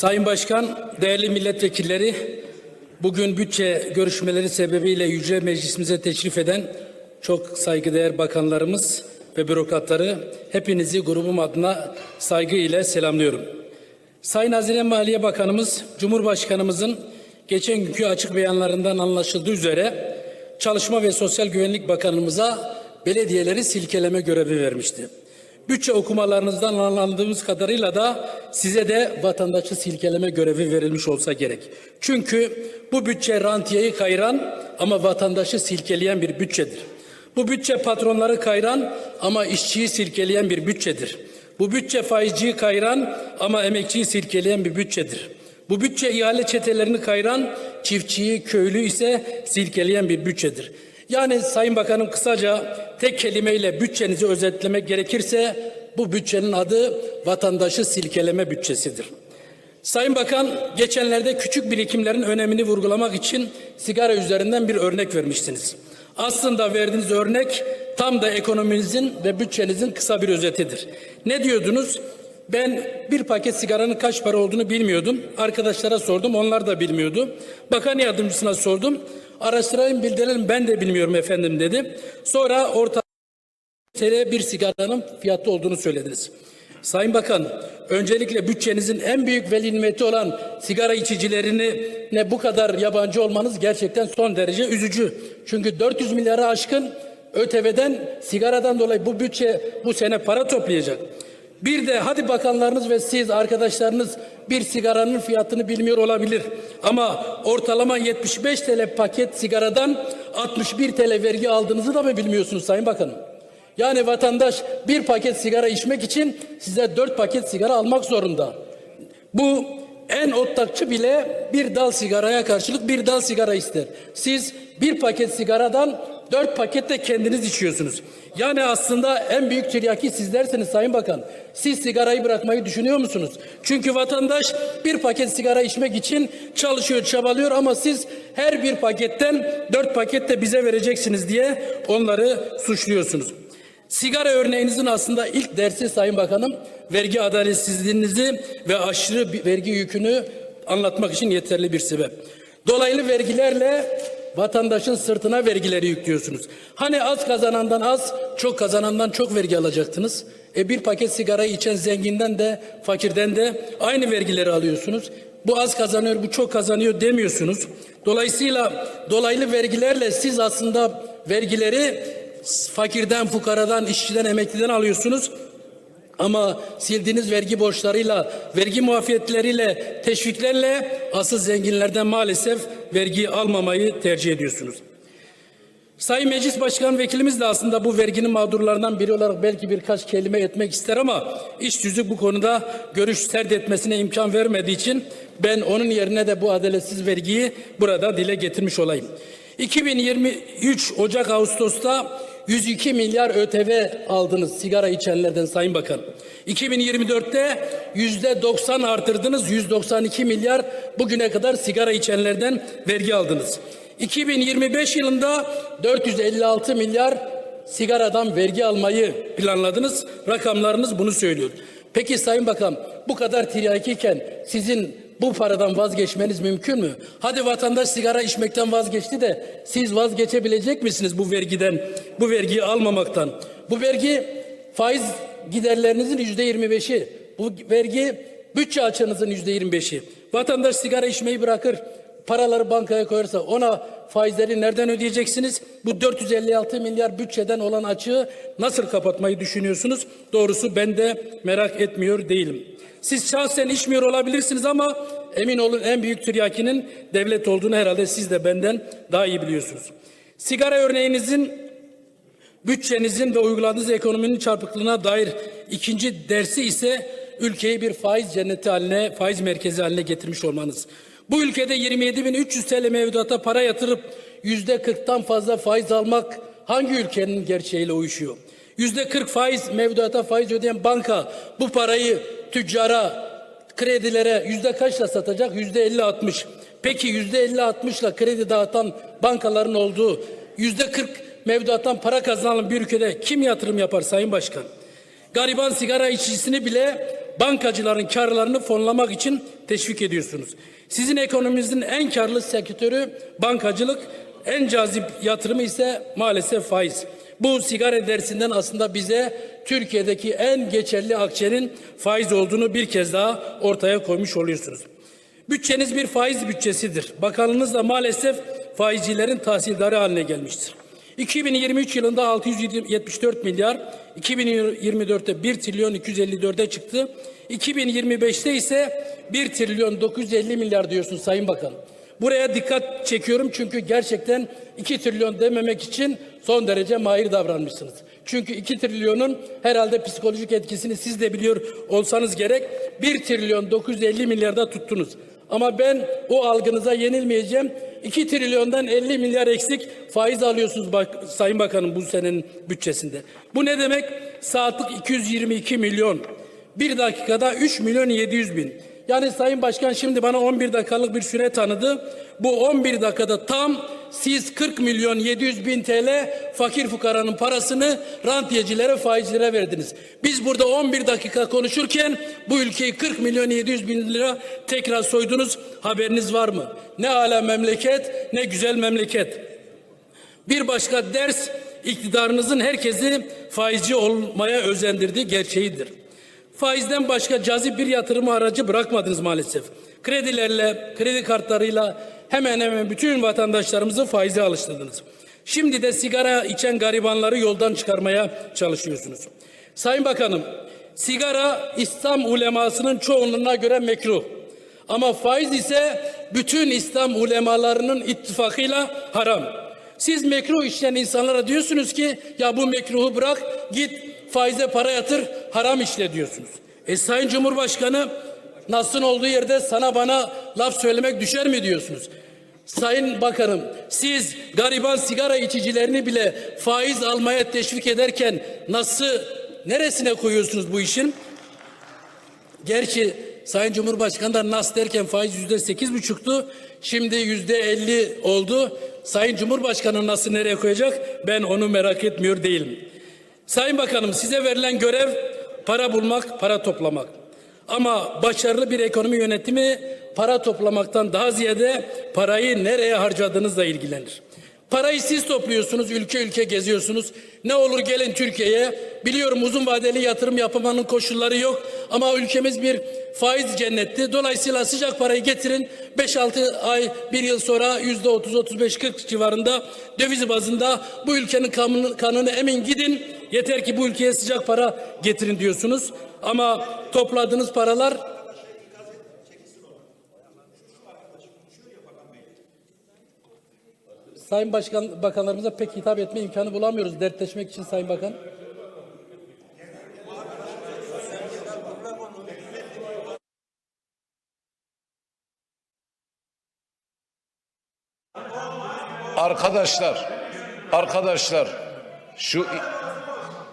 Sayın Başkan, değerli milletvekilleri, bugün bütçe görüşmeleri sebebiyle Yüce Meclisimize teşrif eden çok saygıdeğer bakanlarımız ve bürokratları hepinizi grubum adına saygı ile selamlıyorum. Sayın Hazine Maliye Bakanımız, Cumhurbaşkanımızın geçen günkü açık beyanlarından anlaşıldığı üzere Çalışma ve Sosyal Güvenlik Bakanımıza belediyeleri silkeleme görevi vermişti. Bütçe okumalarınızdan anladığımız kadarıyla da size de vatandaşı silkeleme görevi verilmiş olsa gerek. Çünkü bu bütçe rantiyeyi kayıran ama vatandaşı silkeleyen bir bütçedir. Bu bütçe patronları kayıran ama işçiyi silkeleyen bir bütçedir. Bu bütçe faizciyi kayıran ama emekçiyi silkeleyen bir bütçedir. Bu bütçe ihale çetelerini kayıran, çiftçiyi, köylü ise silkeleyen bir bütçedir. Yani Sayın Bakanım kısaca tek kelimeyle bütçenizi özetlemek gerekirse bu bütçenin adı vatandaşı silkeleme bütçesidir. Sayın Bakan geçenlerde küçük birikimlerin önemini vurgulamak için sigara üzerinden bir örnek vermiştiniz. Aslında verdiğiniz örnek tam da ekonominizin ve bütçenizin kısa bir özetidir. Ne diyordunuz? Ben bir paket sigaranın kaç para olduğunu bilmiyordum. Arkadaşlara sordum, onlar da bilmiyordu. Bakan yardımcısına sordum. Araştırayım, bildirelim ben de bilmiyorum efendim dedi. Sonra orta TL bir sigaranın fiyatı olduğunu söylediniz. Sayın Bakan, öncelikle bütçenizin en büyük veli nimeti olan sigara içicilerini ne bu kadar yabancı olmanız gerçekten son derece üzücü. Çünkü 400 milyara aşkın ÖTV'den sigaradan dolayı bu bütçe bu sene para toplayacak. Bir de hadi bakanlarınız ve siz arkadaşlarınız bir sigaranın fiyatını bilmiyor olabilir. Ama ortalama 75 TL paket sigaradan 61 TL vergi aldığınızı da mı bilmiyorsunuz Sayın Bakanım? Yani vatandaş bir paket sigara içmek için size dört paket sigara almak zorunda. Bu en otlakçı bile bir dal sigaraya karşılık bir dal sigara ister. Siz bir paket sigaradan dört paket de kendiniz içiyorsunuz. Yani aslında en büyük tiryaki sizlersiniz Sayın Bakan. Siz sigarayı bırakmayı düşünüyor musunuz? Çünkü vatandaş bir paket sigara içmek için çalışıyor, çabalıyor ama siz her bir paketten dört paket de bize vereceksiniz diye onları suçluyorsunuz. Sigara örneğinizin aslında ilk dersi Sayın Bakanım vergi adaletsizliğinizi ve aşırı vergi yükünü anlatmak için yeterli bir sebep. Dolaylı vergilerle vatandaşın sırtına vergileri yüklüyorsunuz. Hani az kazanandan az, çok kazanandan çok vergi alacaktınız. E bir paket sigara içen zenginden de fakirden de aynı vergileri alıyorsunuz. Bu az kazanıyor, bu çok kazanıyor demiyorsunuz. Dolayısıyla dolaylı vergilerle siz aslında vergileri fakirden, fukaradan, işçiden, emekliden alıyorsunuz. Ama sildiğiniz vergi borçlarıyla, vergi muafiyetleriyle, teşviklerle asıl zenginlerden maalesef vergi almamayı tercih ediyorsunuz. Sayın Meclis Başkan Vekilimiz de aslında bu verginin mağdurlarından biri olarak belki birkaç kelime etmek ister ama iş yüzü bu konuda görüş sert etmesine imkan vermediği için ben onun yerine de bu adaletsiz vergiyi burada dile getirmiş olayım. 2023 Ocak Ağustos'ta 102 milyar ÖTV aldınız sigara içenlerden Sayın Bakan. 2024'te yüzde 90 artırdınız. 192 milyar bugüne kadar sigara içenlerden vergi aldınız. 2025 yılında 456 milyar sigaradan vergi almayı planladınız. Rakamlarınız bunu söylüyor. Peki Sayın Bakan bu kadar tiryakiyken sizin bu paradan vazgeçmeniz mümkün mü? Hadi vatandaş sigara içmekten vazgeçti de siz vazgeçebilecek misiniz bu vergiden, bu vergiyi almamaktan? Bu vergi faiz giderlerinizin yüzde yirmi beşi. Bu vergi bütçe açığınızın yüzde yirmi beşi. Vatandaş sigara içmeyi bırakır, paraları bankaya koyarsa ona faizleri nereden ödeyeceksiniz? Bu 456 milyar bütçeden olan açığı nasıl kapatmayı düşünüyorsunuz? Doğrusu ben de merak etmiyor değilim. Siz şahsen içmiyor olabilirsiniz ama emin olun en büyük tiryakinin devlet olduğunu herhalde siz de benden daha iyi biliyorsunuz. Sigara örneğinizin bütçenizin ve uyguladığınız ekonominin çarpıklığına dair ikinci dersi ise ülkeyi bir faiz cenneti haline, faiz merkezi haline getirmiş olmanız. Bu ülkede 27.300 TL mevduata para yatırıp yüzde 40'tan fazla faiz almak hangi ülkenin gerçeğiyle uyuşuyor? Yüzde 40 faiz mevduata faiz ödeyen banka bu parayı tüccara, kredilere yüzde kaçla satacak? Yüzde 50-60. Peki yüzde 50-60'la kredi dağıtan bankaların olduğu yüzde 40 mevduattan para kazanan bir ülkede kim yatırım yapar Sayın Başkan? Gariban sigara içicisini bile bankacıların karlarını fonlamak için teşvik ediyorsunuz. Sizin ekonominizin en karlı sektörü bankacılık, en cazip yatırımı ise maalesef faiz. Bu sigara dersinden aslında bize Türkiye'deki en geçerli akçenin faiz olduğunu bir kez daha ortaya koymuş oluyorsunuz. Bütçeniz bir faiz bütçesidir. Bakanlığınız da maalesef faizcilerin tahsildarı haline gelmiştir. 2023 yılında 674 milyar, 2024'te 1 trilyon 254'e çıktı. 2025'te ise 1 trilyon 950 milyar diyorsun Sayın Bakan. Buraya dikkat çekiyorum çünkü gerçekten 2 trilyon dememek için son derece mahir davranmışsınız. Çünkü 2 trilyonun herhalde psikolojik etkisini siz de biliyor olsanız gerek 1 trilyon 950 milyarda tuttunuz. Ama ben o algınıza yenilmeyeceğim. 2 trilyondan 50 milyar eksik faiz alıyorsunuz bak, Sayın Bakanım bu senenin bütçesinde. Bu ne demek? Saatlik 222 milyon. Bir dakikada 3 milyon 700 bin. Yani Sayın Başkan şimdi bana 11 dakikalık bir süre tanıdı. Bu 11 dakikada tam siz 40 milyon 700 bin TL fakir fukaranın parasını rantiyecilere faizlere verdiniz. Biz burada 11 dakika konuşurken bu ülkeyi 40 milyon 700 bin lira tekrar soydunuz. Haberiniz var mı? Ne ala memleket ne güzel memleket. Bir başka ders iktidarınızın herkesi faizci olmaya özendirdiği gerçeğidir. Faizden başka cazip bir yatırım aracı bırakmadınız maalesef. Kredilerle, kredi kartlarıyla hemen hemen bütün vatandaşlarımızı faize alıştırdınız. Şimdi de sigara içen garibanları yoldan çıkarmaya çalışıyorsunuz. Sayın Bakanım, sigara İslam ulemasının çoğunluğuna göre mekruh. Ama faiz ise bütün İslam ulemalarının ittifakıyla haram. Siz mekruh işleyen insanlara diyorsunuz ki ya bu mekruhu bırak git faize para yatır haram işle diyorsunuz. E Sayın Cumhurbaşkanı Nas'ın olduğu yerde sana bana laf söylemek düşer mi diyorsunuz? Sayın Bakanım siz gariban sigara içicilerini bile faiz almaya teşvik ederken nasıl neresine koyuyorsunuz bu işin? Gerçi Sayın Cumhurbaşkanı da nas derken faiz yüzde sekiz buçuktu. Şimdi yüzde elli oldu. Sayın Cumhurbaşkanı nasıl nereye koyacak? Ben onu merak etmiyor değilim. Sayın Bakanım size verilen görev para bulmak, para toplamak. Ama başarılı bir ekonomi yönetimi para toplamaktan daha ziyade parayı nereye harcadığınızla ilgilenir. Parayı siz topluyorsunuz, ülke ülke geziyorsunuz. Ne olur gelin Türkiye'ye. Biliyorum uzun vadeli yatırım yapmanın koşulları yok. Ama ülkemiz bir faiz cennetti. Dolayısıyla sıcak parayı getirin. 5-6 ay, bir yıl sonra yüzde 30-35-40 civarında döviz bazında bu ülkenin kanını, kanını emin gidin. Yeter ki bu ülkeye sıcak para getirin diyorsunuz. Ama topladığınız paralar Sayın Başkan bakanlarımıza pek hitap etme imkanı bulamıyoruz dertleşmek için Sayın Bakan. Arkadaşlar, arkadaşlar, şu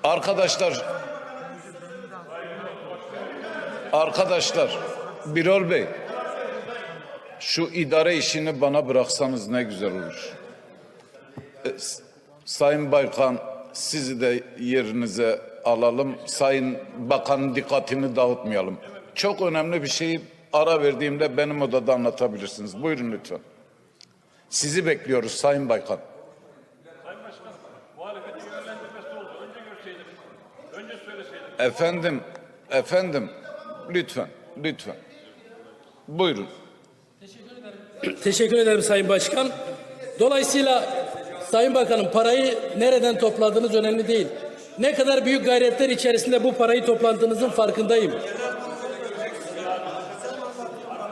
arkadaşlar, arkadaşlar, Birol Bey, şu idare işini bana bıraksanız ne güzel olur. E, Sayın Baykan, sizi de yerinize alalım. Sayın Bakan dikkatini dağıtmayalım. Çok önemli bir şeyi ara verdiğimde benim odada anlatabilirsiniz. Buyurun lütfen. Sizi bekliyoruz Sayın Baykan. Efendim, efendim, lütfen, lütfen. Buyurun. Teşekkür ederim Sayın Başkan. Dolayısıyla Sayın Bakanım parayı nereden topladığınız önemli değil. Ne kadar büyük gayretler içerisinde bu parayı topladığınızın farkındayım.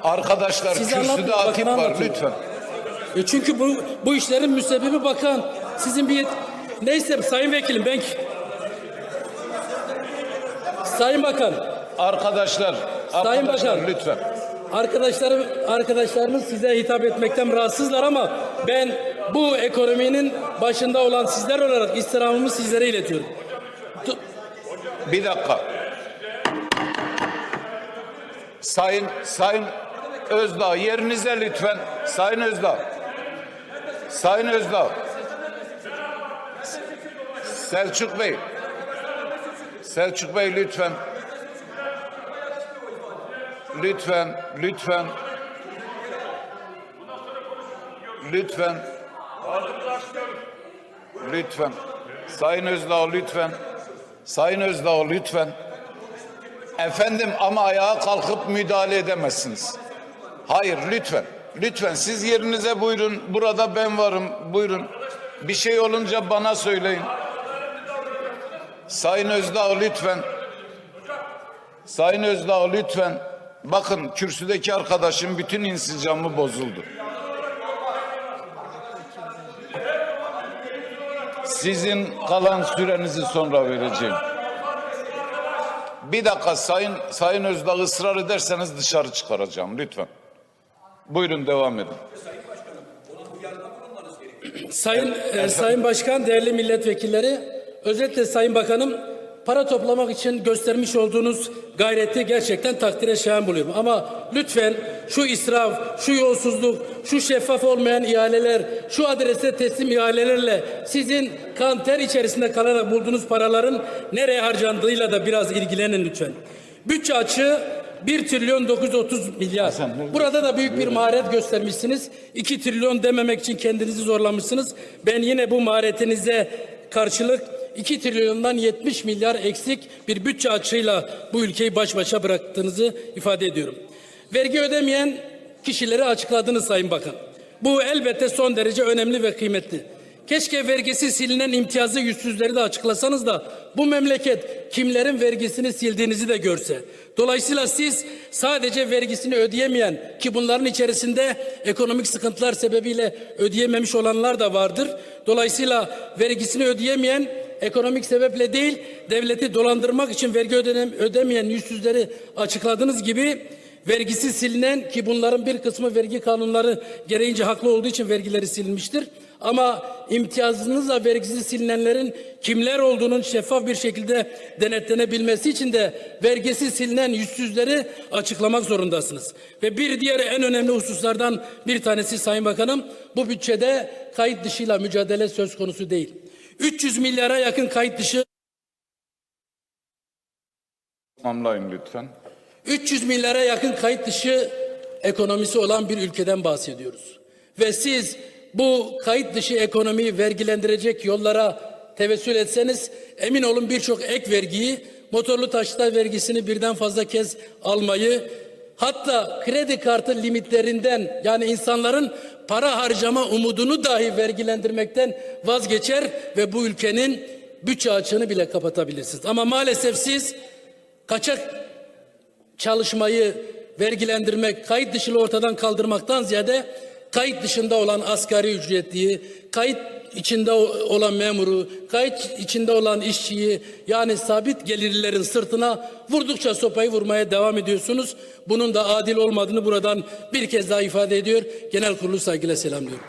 Arkadaşlar Siz kürsüde bakın var anlatın. lütfen. E çünkü bu bu işlerin müsebbibi bakan. Sizin bir yet- neyse Sayın Vekilim ben Sayın Bakan Arkadaşlar, Sayın arkadaşlar Bakan. lütfen. Arkadaşlarım, arkadaşlarımız size hitap etmekten rahatsızlar ama ben bu ekonominin başında olan sizler olarak istirhamımı sizlere iletiyorum. Tu- Bir dakika. Sayın Sayın Özdağ yerinize lütfen. Sayın Özdağ. Sayın Özdağ. Selçuk Bey. Selçuk Bey lütfen. lütfen, lütfen, lütfen, lütfen, Sayın Özdağ lütfen, Sayın Özdağ lütfen. Efendim ama ayağa kalkıp müdahale edemezsiniz. Hayır lütfen. Lütfen siz yerinize buyurun. Burada ben varım. Buyurun. Bir şey olunca bana söyleyin. Sayın Özdağ lütfen. Sayın Özdağ lütfen. Bakın kürsüdeki arkadaşım bütün insicamı bozuldu. Sizin kalan sürenizi sonra vereceğim. Bir dakika Sayın Sayın Özdağ ısrar ederseniz dışarı çıkaracağım lütfen. Buyurun devam edin. Sayın e, Sayın Başkan, değerli milletvekilleri, özellikle Sayın Bakanım para toplamak için göstermiş olduğunuz gayreti gerçekten takdire şayan buluyorum. Ama lütfen şu israf, şu yolsuzluk, şu şeffaf olmayan ihaleler, şu adrese teslim ihalelerle sizin kan ter içerisinde kalarak bulduğunuz paraların nereye harcandığıyla da biraz ilgilenin lütfen. Bütçe açığı 1 trilyon 930 milyar. Burada da büyük bir maharet göstermişsiniz. 2 trilyon dememek için kendinizi zorlamışsınız. Ben yine bu maharetinize karşılık 2 trilyondan 70 milyar eksik bir bütçe açığıyla bu ülkeyi baş başa bıraktığınızı ifade ediyorum. Vergi ödemeyen kişileri açıkladınız Sayın Bakan. Bu elbette son derece önemli ve kıymetli. Keşke vergisi silinen imtiyazı yüzsüzleri de açıklasanız da bu memleket kimlerin vergisini sildiğinizi de görse. Dolayısıyla siz sadece vergisini ödeyemeyen ki bunların içerisinde ekonomik sıkıntılar sebebiyle ödeyememiş olanlar da vardır. Dolayısıyla vergisini ödeyemeyen ekonomik sebeple değil devleti dolandırmak için vergi ödenem, ödemeyen yüzsüzleri açıkladığınız gibi vergisi silinen ki bunların bir kısmı vergi kanunları gereğince haklı olduğu için vergileri silinmiştir. Ama imtiyazınızla vergisi silinenlerin kimler olduğunun şeffaf bir şekilde denetlenebilmesi için de vergisi silinen yüzsüzleri açıklamak zorundasınız. Ve bir diğer en önemli hususlardan bir tanesi Sayın Bakanım bu bütçede kayıt dışıyla mücadele söz konusu değil. 300 milyara yakın kayıt dışı Tamamlayın lütfen. 300 milyara yakın kayıt dışı ekonomisi olan bir ülkeden bahsediyoruz. Ve siz bu kayıt dışı ekonomiyi vergilendirecek yollara tevessül etseniz emin olun birçok ek vergiyi motorlu taşıtlar vergisini birden fazla kez almayı hatta kredi kartı limitlerinden yani insanların para harcama umudunu dahi vergilendirmekten vazgeçer ve bu ülkenin bütçe açığını bile kapatabilirsiniz. Ama maalesef siz kaçak çalışmayı vergilendirmek, kayıt dışını ortadan kaldırmaktan ziyade kayıt dışında olan asgari ücretliyi, kayıt içinde olan memuru, kayıt içinde olan işçiyi yani sabit gelirlilerin sırtına vurdukça sopayı vurmaya devam ediyorsunuz. Bunun da adil olmadığını buradan bir kez daha ifade ediyor. Genel kurulu saygıyla selamlıyorum.